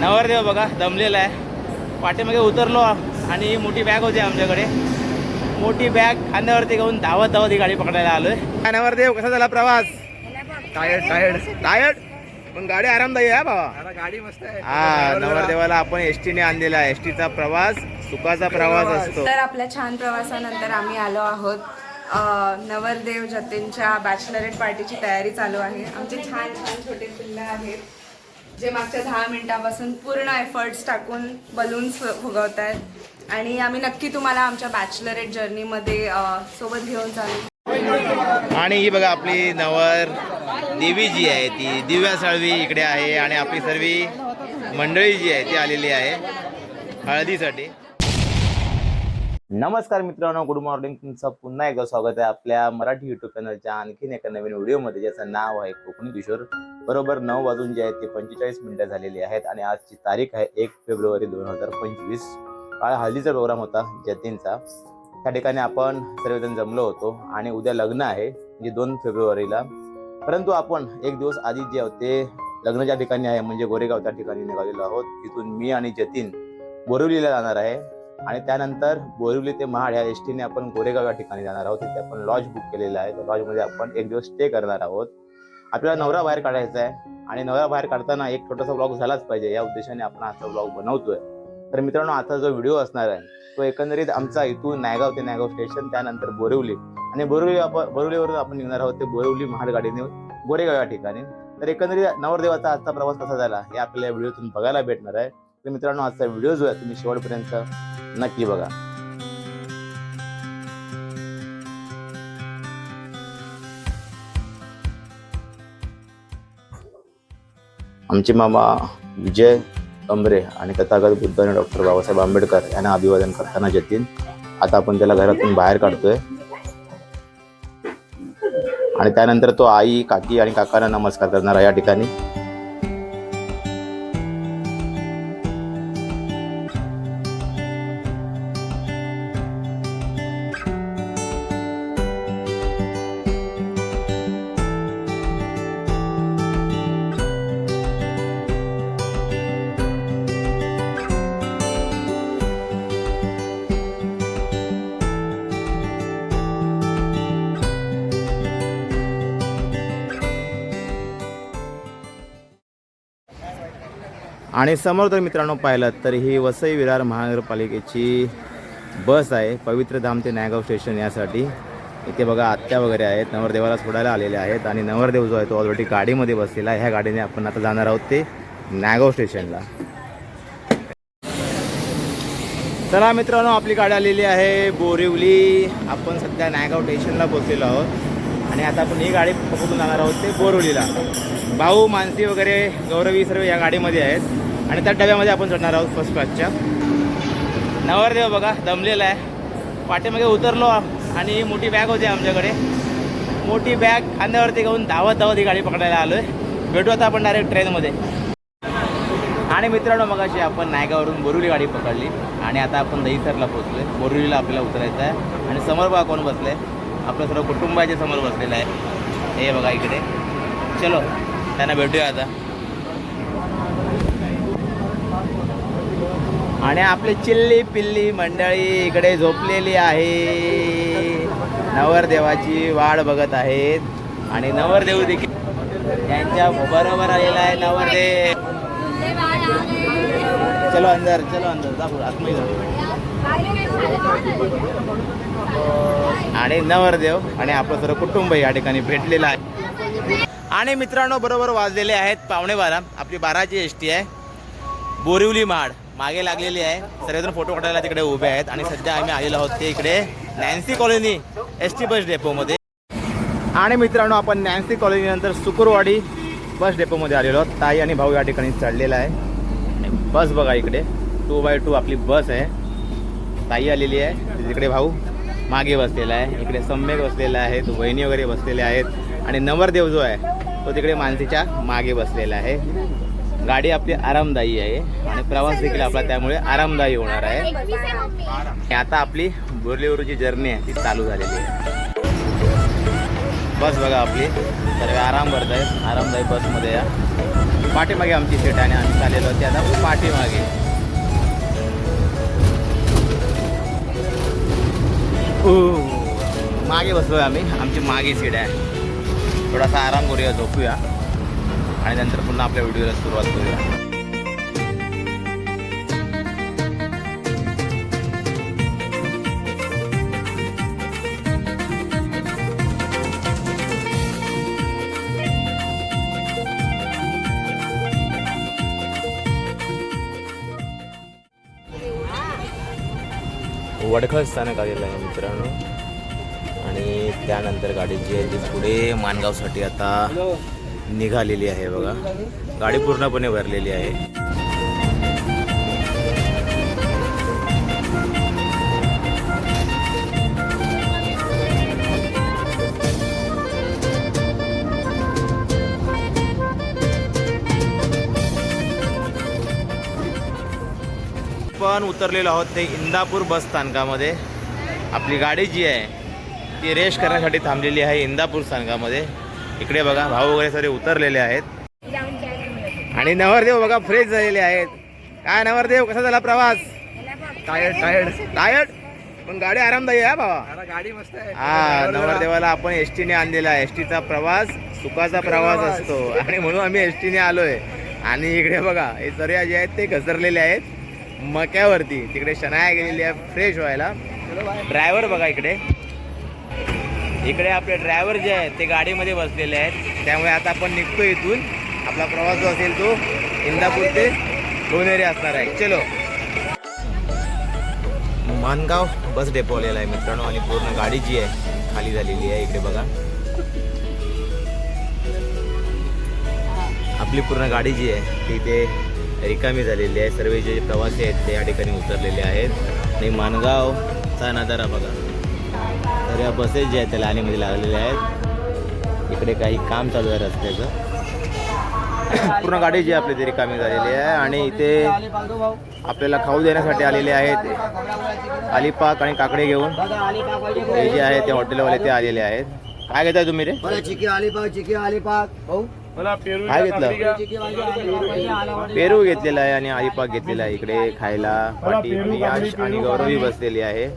नवरदेव बघा दमलेला आहे. पाठीमागे उतरलो आणि मोठी बॅग होती आमच्याकडे. मोठी बॅग खांद्यावरती घेऊन धावत धावत ही गाडी पकडायला आलोय. काय नवरदेव कसा झाला प्रवास? टायर्ड टायर्ड टायर्ड पण गाडी आरामदायी आहे बाबा गाडी मस्त आहे. हा नवरदेवाला आपण एस टीने आणलेला आहे. एस टीचा प्रवास सुखाचा प्रवास. असतो. तर आपल्या छान प्रवासानंतर आम्ही आलो आहोत. नवरदेव जतीनच्या बॅचलरेट पार्टीची तयारी चालू आहे. आमचे छान छान छोटे पिल्लं आहेत. जे मागच्या दहा मिनिटापासून पूर्ण एफर्ट्स टाकून बलून्स फुगवत आहेत आणि आम्ही नक्की तुम्हाला आमच्या बॅचलरेट जर्नीमध्ये सोबत घेऊन चालू. आणि ही बघा आपली नवर देवी जी आहे ती. दिव्या साळवी इकडे आहे आणि आपली सर्व मंडळी जी आहे ती आलेली आहे हळदीसाठी. नमस्कार मित्रांनो गुड मॉर्निंग तुमचं पुन्हा एकदा स्वागत आहे आपल्या मराठी युट्यूब चॅनलच्या आणखीन एका नवीन व्हिडिओमध्ये ज्याचं नाव आहे कोकणी किशोर. बरोबर नऊ वाजून जे आहेत ते पंचेचाळीस मिनिटं झालेली आहेत आणि आजची तारीख आहे एक फेब्रुवारी दोन हजार पंचवीस. काळ हळदीचा प्रोग्राम होता जतीनचा त्या ठिकाणी आपण सर्वजण जमलो होतो आणि उद्या लग्न आहे म्हणजे दोन फेब्रुवारीला. परंतु आपण एक दिवस आधी जे आहोत ते लग्नाच्या ठिकाणी आहे म्हणजे गोरेगाव त्या ठिकाणी निघालेलो आहोत. तिथून मी आणि जतीन बोरिवलीला जाणार आहे. आणि त्यानंतर बोरिवली ते महाड या एस टीने आपण गोरेगाव या ठिकाणी जाणार आहोत. तिथे आपण लॉज बुक केलेला आहे. लॉजमध्ये आपण एक दिवस स्टे करणार आहोत. आपल्याला नवरा बाहेर काढायचा आहे. आणि नवरा बाहेर काढताना एक छोटासा ब्लॉग झालाच पाहिजे. या उद्देशाने आपण आजचा ब्लॉग बनवतोय. तर मित्रांनो आता जो व्हिडिओ असणार आहे तो एकंदरीत आमचा इथून नायगाव ते नायगाव स्टेशन त्यानंतर बोरिवली. आणि बोरिवली आपण बोरिवलीवरून आपण निघणार आहोत ते बोरिवली महाड गाडीने गोरेगाव या ठिकाणी. तर एकंदरीत नवरदेवाचा आजचा प्रवास कसा झाला हे आपल्याला व्हिडिओतून बघायला भेटणार आहे. तर मित्रांनो आजचा व्हिडिओ जो आहे तुम्ही शेवटपर्यंत नक्की बघा. आमचे मामा विजय अंबरे आणि तथागत बुद्ध आणि डॉक्टर बाबासाहेब आंबेडकर यांना अभिवादन करताना जतीन आता आपण त्याला घरातून बाहेर काढतोय. आणि त्यानंतर तो आई काकी आणि काकांना नमस्कार करणार या ठिकाणी. आणि समोर जर मित्रांनो पाहिलं तर ही वसई विरार महानगरपालिकेची बस आहे. पवित्र धाम ते नायगाव स्टेशन यासाठी. इथे बघा आत्या वगैरे आहेत. नवरदेवाला सोडायला आलेले आहेत आणि नवरदेव जो आहे तो ऑलरेडी गाडीमध्ये बसलेला आहे. ह्या गाडीने आपण आता जाणार आहोत ते नायगाव स्टेशनला. चला मित्रांनो आपली गाडी आलेली आहे बोरिवली. आपण सध्या नायगाव स्टेशनला पोचलेलो आहोत. आणि आता आपण ही गाडी पकडून जाणार आहोत ते बोरिवलीला. भाऊ मानसी वगैरे गौरवी सर्व या गाडीमध्ये आहेत. आणि त्या डब्यामध्ये आपण चढणार आहोत फर्स्ट क्लासच्या नवरदेव बघा दमलेला आहे. पाठीमागे उतरलो आणि मोठी बॅग होती आमच्याकडे. मोठी बॅग खांद्यावरती घेऊन धावत धावत ही गाडी पकडायला आलो आहे भेटू आता आपण डायरेक्ट ट्रेनमध्ये आणि मित्रांनो मगाशी आपण नायगावरून बोरुली गाडी पकडली. आणि आता आपण दहीसरला पोचलो आहे बोरुलीला आपल्याला उतरायचं आहे. आणि समोर बघा कोण बसलंय. आपलं सर्व कुटुंबाच्या समोर बसलेलं आहे. हे बघा इकडे. चलो त्यांना भेटूया आता. आणि आपली चिल्ली पिल्ली मंडळी इकडे झोपलेली आहे. नवरदेवाची वाढ बघत आहेत. आणि नवरदेव देखील त्यांच्या बरोबर आलेला आहे. नवरदेव. चलो अंदर चलो अंदर. जा आतमध्ये आणि नवरदेव आणि आपलं सर्व कुटुंब या ठिकाणी भेटलेलं आहे. आणि मित्रांनो बरोबर वाजलेले आहेत पावणे बारा आपली बाराची एस टी आहे. बोरिवली महाड मागे लागलेली आहे. सर्वजण फोटो काढायला तिकडे उभे आहेत. आणि सध्या आम्ही आलेलो आहोत ते इकडे Nancy colony S T bus डेपोमध्ये आणि मित्रांनो आपण नॅन्सी कॉलनीनंतर सुकुरवाडी बस डेपोमध्ये आलेलो आहोत. ताई आणि भाऊ या ठिकाणी चढलेला आहे. बस बघा इकडे. टू बाय टू आपली बस आहे. ताई आलेली आहे. तिकडे भाऊ मागे बसलेला आहे. इकडे सम्यक बसलेला आहे. वहिनी वगैरे बसलेले आहेत. आणि नवरदेव जो आहे तो तिकडे मानसीच्या मागे बसलेला आहे. गाडी आपली आरामदायी आहे आणि प्रवास देखील आपला त्यामुळे आरामदायी होणार आहे. आता आपली बोरलीवरची जर्नी आहे ती चालू झालेली आहे. बस बघा आपली. सर्व आराम करत आहेत आरामदायी बसमध्ये या. पाठीमागे आमची सीट आहे आणि आम्ही चाललेलो ते आता पाठीमागे. मागे बसलो आम्ही. आमची मागे सीट आहे. थोडासा आराम करूया झोपूया. आणि नंतर पुन्हा आपल्या व्हिडिओला सुरुवात करूया. वडखळ स्थानक आलेलं आहे मित्रांनो. आणि त्यानंतर गाडी जी आहे ती पुढे माणगावसाठी आता निघालेली आहे बघा. गाडी पूर्णपणे भरलेली आहे. पण उतरलेलो आहोत ते इंदापूर बस स्थानकामध्ये. आपली गाडी जी आहे ती रेश करण्यासाठी थांबलेली आहे इंदापूर स्थानकामध्ये. इकडे बघा भाऊ वगैरे सगळे उतरलेले आहेत. आणि नवरदेव बघा फ्रेश झालेले आहेत. काय नवरदेव कसा झाला प्रवास? टायर्ड टायर्ड टायर्ड पण गाडी आरामदायी आहे हा भावा. गाडी मस्त आहे. हा नवरदेवाला आपण एस टीने आणलेला आहे. एस टीचा प्रवास सुखाचा प्रवास असतो. आणि म्हणून आम्ही एस टीने आलोय. आणि इकडे बघा हे सर्व जे आहेत ते घसरलेले आहेत. मक्यावरती. तिकडे शनाया गेलेली आहे फ्रेश व्हायला. ड्रायव्हर बघा इकडे. इकडे आपले ड्रायव्हर जे आहेत ते गाडीमध्ये बसलेले आहेत. त्यामुळे आता आपण निघतो इथून. आपला प्रवास जो असेल तो इंदापूर ते लोणेरे असणार आहे. चलो. मानगाव बस डेपो आलेला आहे मित्रांनो आणि पूर्ण गाडी जी आहे खाली झालेली आहे इकडे बघा. आपली पूर्ण गाडी जी आहे ती इथे रिकामी झालेली आहे. सर्व जे प्रवासी आहेत ते या ठिकाणी उतरलेले आहेत. आणि मानगावचा नजारा बघा. तर या बसेस जे आहेत त्या लाईनीमध्ये लागलेल्या आहेत. इकडे काही काम चालू आहे रस्त्याचं. पूर्ण गाडी जी आपली ती रिकामी झालेली आहे आणि इथे आपल्याला खाऊ देण्यासाठी आलेले आहेत. अलिपाक आणि काकडे घेऊन. हे जे आहे ते हॉटेलवाले ते आलेले आहेत. काय घेताय तुम्ही रे? चिकी अलिबाग चिकी भाऊ? काय घेतलं? पेरू घेतलेला आहे आणि अलिपाक घेतलेला आहे इकडे खायला. पाटी आणि गौरवी बसलेली आहे.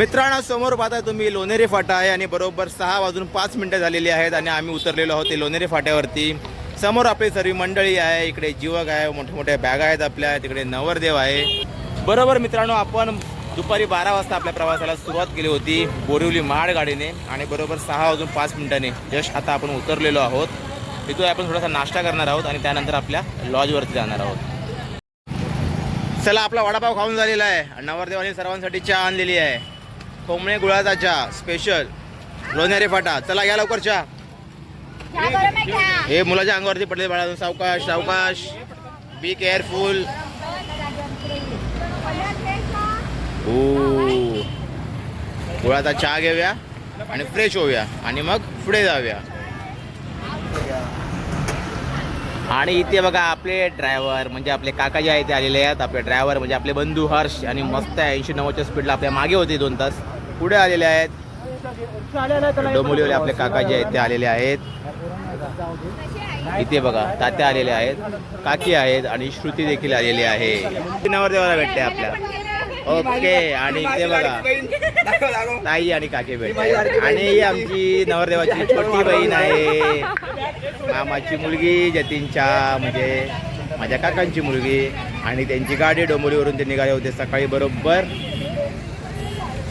मित्रांनो समोर पाहता तुम्ही लोणेरे फाटा आहे आणि बरोबर सहा वाजून पाच मिनटं झालेली आहेत आणि आम्ही उतरलेलो आहोत ते लोणेरे फाट्यावरती. समोर आपली सर्व मंडळी आहे इकडे जीवक आहे मोठ्या मोठ्या बॅगा आहेत आपल्या तिकडे नवरदेव आहे. बरोबर मित्रांनो आपण दुपारी बारा वाजता आपल्या प्रवासाला सुरुवात केली होती बोरिवली महाड गाडीने आणि बरोबर सहा वाजून पाच मिनिटांनी जस्ट आता आपण उतरलेलो आहोत. तिथून आपण थोडासा नाश्ता करणार आहोत आणि त्यानंतर आपल्या लॉजवरती जाणार आहोत. चला आपला वडापाव खाऊन झालेला आहे. आणि नवरदेवाने सर्वांसाठी चहा आणलेली आहे. कोंबणे गुळाचा चहा स्पेशल लोणारे फाटा. चला या लवकर चहा हे मुलाच्या अंगावरती पडले बाळा सावकाश सावकाश. बी केअरफुल ओ गुळाचा चहा घेऊया आणि फ्रेश होऊया. आणि मग पुढे जाऊया. आणि इथे बघा आपले ड्रायव्हर म्हणजे आपले काका जे आहेत ते आलेले आहेत. आपले ड्रायव्हर म्हणजे आपले बंधू हर्ष आणि मस्त ऐंशी नव्वदच्या स्पीडला आपल्या मागे होते दोन तास. पुढे आलेले आहेत. डोंबिवलीवाले आपले काका जे आहेत ते आलेले आहेत. इथे बघा तात्या आलेले आहेत काकी आहेत आणि श्रुती देखील आलेली आहे. नवरदेवाला भेटते आपल्या. ओके आणि इथे बघा. ताई आणि काकी भेटते आणि ही आमची नवरदेवाची छोटी बहीण आहे. मामाची मुलगी जतीनच्या म्हणजे माझ्या काकांची मुलगी. आणि त्यांची गाडी डोंबोलीवरून ते निघाले होते सकाळी बरोबर.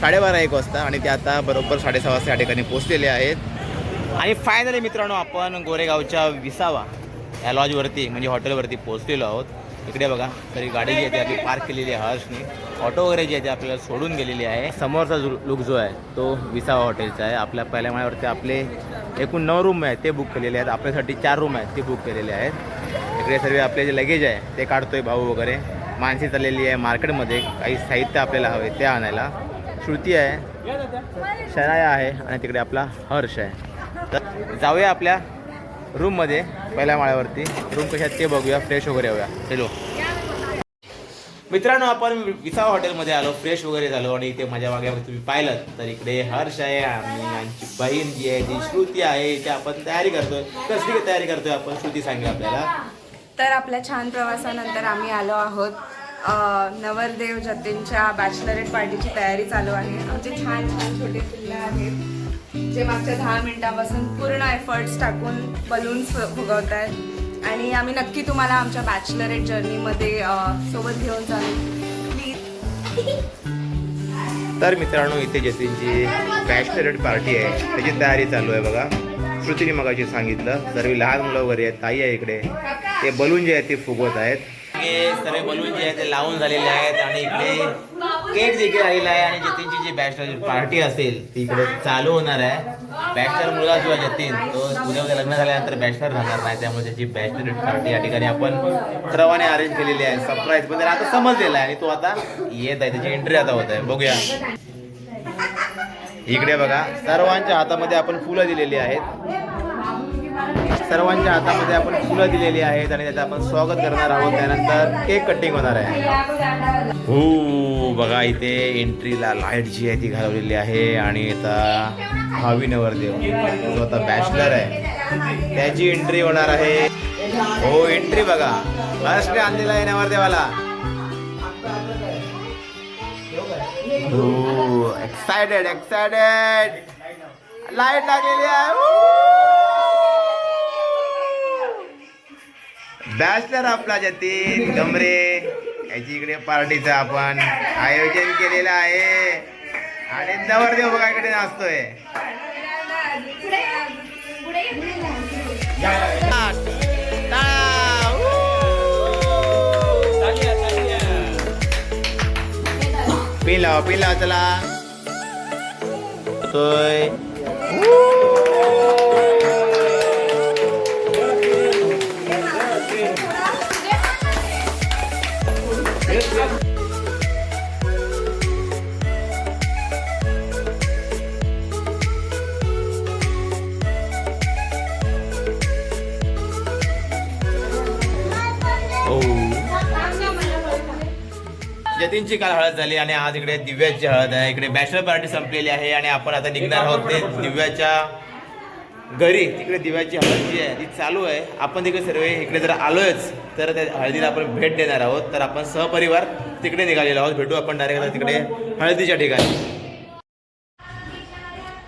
साडेबारा एक वाजता आणि ते आता बरोबर साडेसहा वाजता या ठिकाणी पोचलेले आहेत. आणि फायनली मित्रांनो आपण गोरेगावच्या विसावा या लॉजवरती म्हणजे हॉटेलवरती पोहोचलेलो आहोत. इकडे बघा तरी गाडी जी आहे ती आपली पार्क केलेली आहे हर्षनी. ऑटो वगैरे जी आहे ती आपल्याला सोडून गेलेली आहे. समोरचा जो लुक जो आहे तो विसावा हॉटेलचा आहे. आपल्या पहिल्या माळ्यावरती आपले एकूण नऊ रूम आहेत ते बुक केलेले आहेत. आपल्यासाठी चार रूम आहेत ते बुक केलेले आहेत. इकडे सर्व आपले जे लगेज आहे ते काढतोय भाऊ वगैरे. माणसे चाललेली आहे मार्केटमध्ये काही साहित्य आपल्याला हवे ते आणायला. श्रुती आहे. शनाया आहे आणि तिकडे आपला हर्ष आहे. तर जाऊया आपल्या रूममध्ये पहिल्या माळ्यावरती. रूम कशा ते बघूया फ्रेश वगैरे येऊया. हॅलो मित्रांनो आपण विसावा हॉटेलमध्ये आलो फ्रेश वगैरे झालो आणि इथे माझ्या मागे तुम्ही पाहिलं तर इकडे हर्ष आहे आणि आमची बहीण जी आहे जी श्रुती आहे. इथे आपण तयारी करतोय. कसली तयारी करतोय आपण? श्रुती सांगे आपल्याला. तर आपल्या छान प्रवासानंतर आम्ही आलो आहोत. नवरदेव जतींच्या बॅचलरेट पार्टीची तयारी चालू आहे. आमचे छान छान छोटे पिल्ले आहेत जे मागच्या दहा मिनिटापासून पूर्ण एफर्ट्स टाकून बलून्स फुगवत आहेत आणि आम्ही नक्की तुम्हाला आमच्या बॅचलरेट जर्नीमध्ये सोबत घेऊन चालू. प्लीज तर मित्रांनो इथे जतींची बॅचलरेट पार्टी आहे. त्याची तयारी चालू आहे बघा. श्रुतीने मगाशी सांगितलं सर्व लहान मुलं वगैरे आहेत ताई आहे इकडे ते बलून जे आहेत ते फुगवत आहेत. सर्व बलून जे आहेत ते लावून झालेले आहेत आणि इकडे केक देखील आलेला आहे आणि जतीनची जी बॅचलर पार्टी असेल ती इकडे चालू होणार आहे. बॅचलर मुलगा जो आहे जतीन तो उद्या उद्या लग्न झाल्यानंतर बॅचलर राहणार नाही त्यामुळे त्याची बॅचलर पार्टी या ठिकाणी आपण सर्वांनी अरेंज केलेली आहे. सरप्राईज पण त्याला आता समजलेला आहे आणि तो आता येत आहे त्याची एंट्री आता होत आहे. बघूया. इकडे बघा सर्वांच्या हातामध्ये आपण फुलं दिलेली आहेत. सर्वांच्या हातामध्ये आपण फुलं दिलेली आहेत आणि त्याचं आपण स्वागत करणार आहोत. त्यानंतर केक कटिंग होणार आहे. हो बघा इथे एंट्रीला लाइट जी आहे ती घालवलेली आहे आणि आता भावी नवरदेव जो आता बॅचलर आहे त्याची एंट्री होणार आहे. हो एंट्री बघा. फर्स्ट आणलेला आहे नवरदेवाला. हो एक्सायटेड एक्सायटेड लाइट लागलेली आहे. बॅचलर आपला जतीन गमरे याची इकडे पार्टीचं आपण आयोजन केलेलं आहे. आणि नवरदेव बघा इकडे नाचतोय. टाळा! पिन चला. तोय जतीनची काल हळद झाली आणि आज इकडे दिव्याची हळद आहे. इकडे बॅचलर पार्टी संपलेली आहे आणि आपण आता निघणार आहोत ते दिव्याच्या घरी. तिकडे दिव्याची हळद जी आहे ती चालू आहे. आपण तिकडे सर्व इकडे जर आलोयच तर त्या हळदीला आपण भेट देणार आहोत. तर आपण सहपरिवार तिकडे निघालेलो आहोत. भेटू आपण डायरेक्ट तिकडे हळदीच्या ठिकाणी.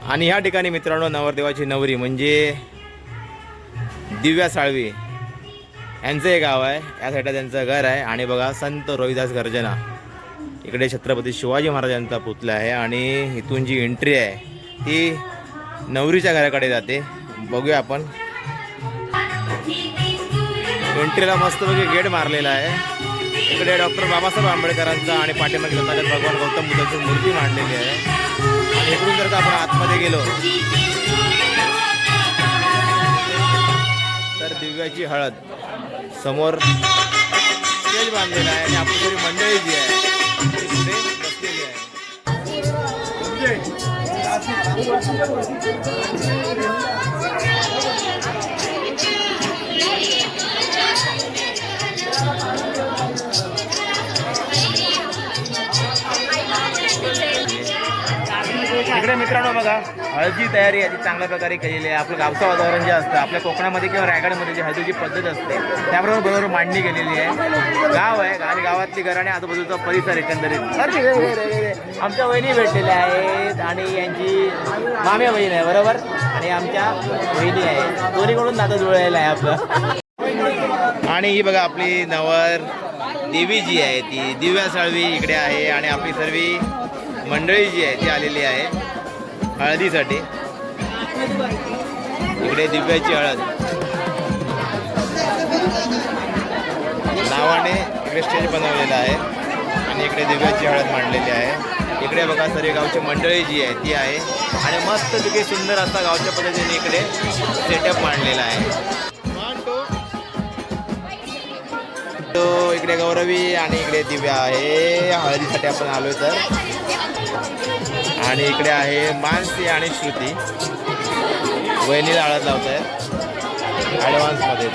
आणि ह्या ठिकाणी मित्रांनो नवरदेवाची नवरी म्हणजे दिव्या साळवी. यांचं हे गाव आहे. या साईडला त्यांचं घर आहे. आणि बघा संत रोहिदास गर्जना. इकडे छत्रपती शिवाजी महाराजांचा पुतळा आहे आणि इथून जी एंट्री आहे ती नवरीच्या घराकडे जाते. बघूया आपण. एंट्रीला मस्तपैकी गेट मारलेला आहे. इकडे डॉक्टर बाबासाहेब आंबेडकरांचा आणि पाठीमागे दत्तात्रय भगवान गौतम बुद्धाची मूर्ती मांडलेली आहे. आणि इकडून जर का आपण आतमध्ये गेलो तर दिव्याची हळद समोर स्टेज बांधलेला आहे आणि आपली थोडी मंडळी जी आहे Thank you. इकडे मित्रांनो बघा हळदीची तयारी ती चांगल्या प्रकारे केलेली आहे. आपलं गावचं वातावरण जे असतं आपल्या कोकणामध्ये किंवा रायगडमध्ये जी हळदीची पद्धत असते त्याबरोबर बरोबर मांडणी केलेली आहे. गाव आहे आणि गावातली घर आणि आजूबाजूचा परिसर एकंदरीत. आमच्या वहिनी भेटलेल्या आहेत आणि यांची माम्या बहीण आहे बरोबर? आणि आमच्या वहिनी आहे दोन्हीकडून नातं जुळलेलं आहे आपलं. आणि ही बघा आपली नवर देवी जी आहे ती. दिव्या साळवी इकडे आहे आणि आपली सर्व मंडळी जी आहे ती आलेली आहे हळदीसाठी. इकडे दिव्याची हळद. नावाने इकडे स्टेज बनवलेला आहे आणि इकडे दिव्याची हळद मांडलेली आहे. इकडे बघा सर्व गावची मंडळी जी आहे ती आहे. आणि मस्त तिथे सुंदर असा गावच्या पद्धतीने इकडे सेटअप मांडलेला आहे. तो इकडे गौरवी आणि इकडे दिव्या आहे. हळदीसाठी आपण आलोय तर. आणि इकडे आहे मानसी आणि श्रुती. वहिनीला हळद लावत आहे ॲडव्हान्समध्ये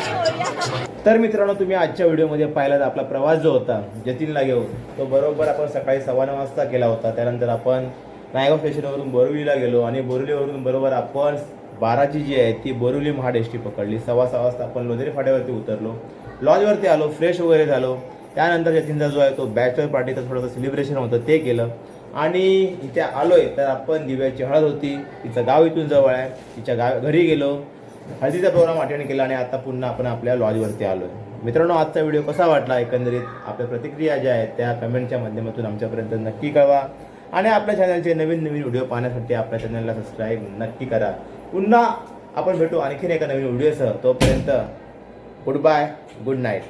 तर मित्रांनो तुम्ही आजच्या व्हिडिओमध्ये पाहिलात आपला प्रवास जो होता जतीनला घेऊन तो बरोबर आपण सकाळी सव्वा नऊ वाजता केला होता. त्यानंतर आपण नायगाव स्टेशनवरून बोरिवलीला गेलो आणि बोरिवलीवरून बरोबर आपण बाराची जी आहे ती बोरिवली महाड एस टी पकडली. सव्वा सहा वाजता आपण लोधेरी फाट्यावरती उतरलो. लॉजवरती आलो फ्रेश वगैरे झालो. त्यानंतर जतीनचा जो आहे तो बॅचलर पार्टीचं थोडंसं सेलिब्रेशन होतं ते केलं. आणि इथे आलोय तर आपण दिव्याची हळद होती. तिचं गाव इथून जवळ आहे. तिच्या गाव घरी गेलो. हळदीचा प्रोग्राम अटेंड केला आणि आता पुन्हा आपण आपल्या लॉजवरती आलोय. मित्रांनो आजचा व्हिडिओ कसा वाटला? एकंदरीत आपल्या प्रतिक्रिया ज्या आहेत त्या कमेंटच्या माध्यमातून आमच्यापर्यंत नक्की कळवा. आणि आपल्या चॅनलचे नवीन नवीन व्हिडिओ पाहण्यासाठी आपल्या चॅनलला सबस्क्राईब नक्की करा. पुन्हा आपण भेटू आणखीन एका नवीन व्हिडिओसह तोपर्यंत गुड बाय गुड नाईट